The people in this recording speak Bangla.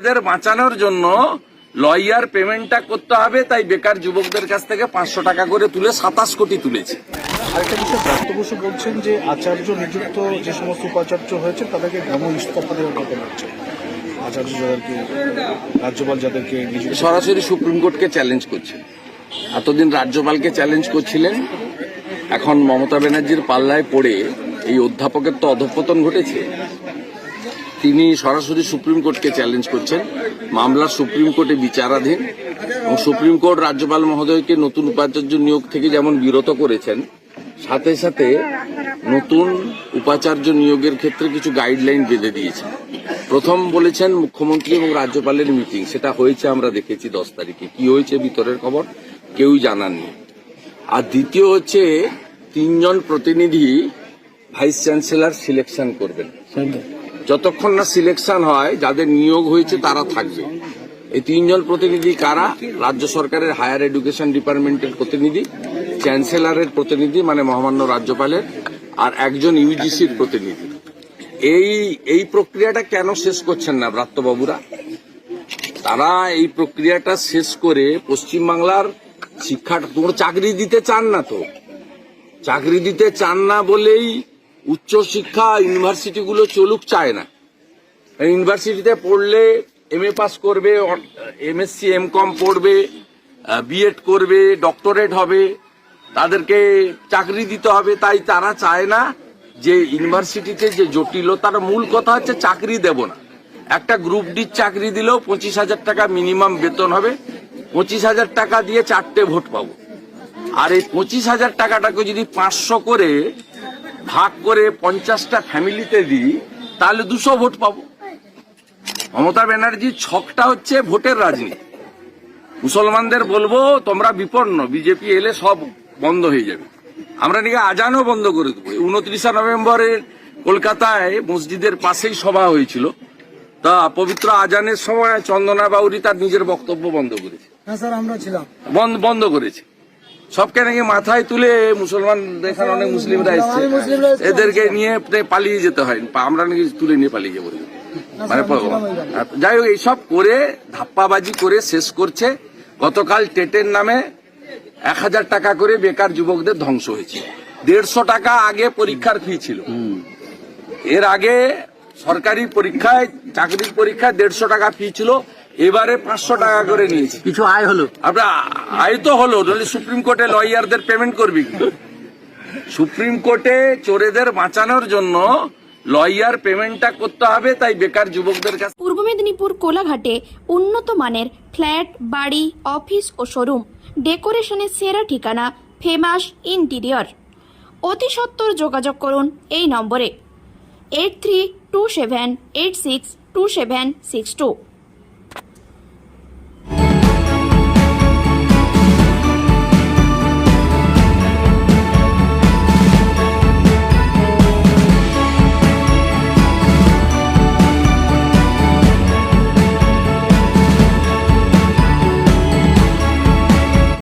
এদের বাঁচানোর জন্য লয়ার পেমেন্টটা করতে হবে তাই বেকার যুবকদের কাছ থেকে পাঁচশো টাকা করে তুলে সাতাশ কোটি তুলেছে। আরেকটা বিষয় প্রাপ্ত বসু বলছেন যে আচার্য নিযুক্ত যে সমস্ত উপাচার্য হয়েছে তাদেরকে গ্রাম ইস্তফা দেওয়ার কথা বলছে আচার্য যাদেরকে রাজ্যপাল যাদেরকে সরাসরি সুপ্রিম কোর্টকে চ্যালেঞ্জ এতদিন রাজ্যপালকে চ্যালেঞ্জ করছিলেন এখন মমতা ব্যানার্জির পাল্লায় পড়ে এই অধ্যাপকের তো অধঃপতন ঘটেছে। তিনি সরাসরি সুপ্রিম কোর্টকে চ্যালেঞ্জ করছেন। মামলা সুপ্রিম কোর্টে বিচারাধীন এবং সুপ্রিম কোর্ট রাজ্যপাল মহোদয়কে নতুন উপাচার্য নিয়োগ থেকে যেমন বিরত করেছেন, সাথে সাথে নতুন উপাচার্য নিয়োগের ক্ষেত্রে কিছু গাইডলাইন বেঁধে দিয়েছেন প্রথম বলেছেন মুখ্যমন্ত্রী এবং রাজ্যপালের মিটিং সেটা হয়েছে আমরা দেখেছি দশ তারিখে। কি হয়েছে ভিতরের খবর? কেউই জানাননি আর দ্বিতীয় হচ্ছে তিনজন প্রতিনিধি ভাইস চ্যান্সেলর সিলেকশন করবেন। যতক্ষণ না সিলেকশন হয়, যাদের নিয়োগ হয়েছে তারা থাকবে। এই তিনজন প্রতিনিধি কারা? রাজ্য সরকারের হায়ার এডুকেশন ডিপার্টমেন্টের প্রতিনিধি চ্যান্সেলরের প্রতিনিধি মানে মহামান্য রাজ্যপালের, আর একজন ইউজিসির প্রতিনিধি। এই এই প্রক্রিয়াটা কেন শেষ করছেন না ব্রাত্যবাবুরা? তারা এই প্রক্রিয়াটা শেষ করে পশ্চিমবাংলার শিক্ষা তোমরা চাকরি দিতে চান না তো। চাকরি দিতে চান না বলেই উচ্চ শিক্ষা ইউনিভার্সিটিগুলো চলুক চায় না। ইউনিভার্সিটিতে পড়লে এম এ পাস করবে এমএসসি এম কম পড়বে বিএড করবে ডক্টরেট হবে, তাদেরকে চাকরি দিতে হবে, তাই তারা চায় না যে ইউনিভার্সিটিতে যে জটিলতার মূল কথা হচ্ছে চাকরি দেব না। একটা গ্রুপ ডির চাকরি দিলেও পঁচিশ হাজার টাকা মিনিমাম বেতন হবে, পঁচিশ হাজার টাকা দিয়ে চারটে ভোট পাবো। আর এই পঁচিশ হাজার টাকাটাকে যদি পাঁচশো করে ভাগ করে পঞ্চাশটা ফ্যামিলিতে দিই তাহলে দুশো ভোট পাবো। মমতা ব্যানার্জির ছকটা হচ্ছে ভোটের রাজনীতি। মুসলমানদের বলব তোমরা বিপন্ন বিজেপি এলে সব বন্ধ হয়ে যাবে। আমরা নাকি আজানও বন্ধ করে দেবো। উনত্রিশে নভেম্বরের কলকাতায় মসজিদের পাশেই সভা হয়েছিল। তা পবিত্র আজানের সময় চন্দনা বাউরি তার নিজের বক্তব্য বন্ধ করেছে। হ্যাঁ বন্ধ করেছে। সবকে নাকি মাথায় তুলে মুসলমান এখানে অনেক মুসলিমরা এসছে। মুসলিমরা এসছে। এদেরকে নিয়ে পালিয়ে যেতে হয়। আমরা নাকি তুলে নিয়ে পালিয়ে যাব। মানে যাই হোক এইসব করে ধাপ্পাবাজি করে শেষ করছে। গতকাল টেটের নামে এক হাজার টাকা করে বেকার যুবকদের ধ্বংস হয়েছে। দেড়শো টাকা আগে পরীক্ষার ফি ছিল। এর আগে সরকারি পরীক্ষায় চাকরির পরীক্ষায় দেড়শো টাকা ফি ছিল। এবারে পাঁচশো টাকা করে নিয়েছে। কিছু আয় হলো? আপনার আয় তো হলো নইলে সুপ্রিম কোর্টে লয়ারদের পেমেন্ট করবি। সুপ্রিম কোর্টে চোরেদের বাঁচানোর জন্য লয়ার পেমেন্টটা করতে হবে তাই বেকার যুবকদের কাছে পূর্ব মেদিনীপুর কোলাঘাটে উন্নত মানের ফ্ল্যাট বাড়ি অফিস ও শোরুম। ডেকোরেশনের সেরা ঠিকানা ফেমাস ইন্টিরিয়র। অতি সত্বর যোগাযোগ করুন এই নম্বরে। Eight three two seven eight six two seven six two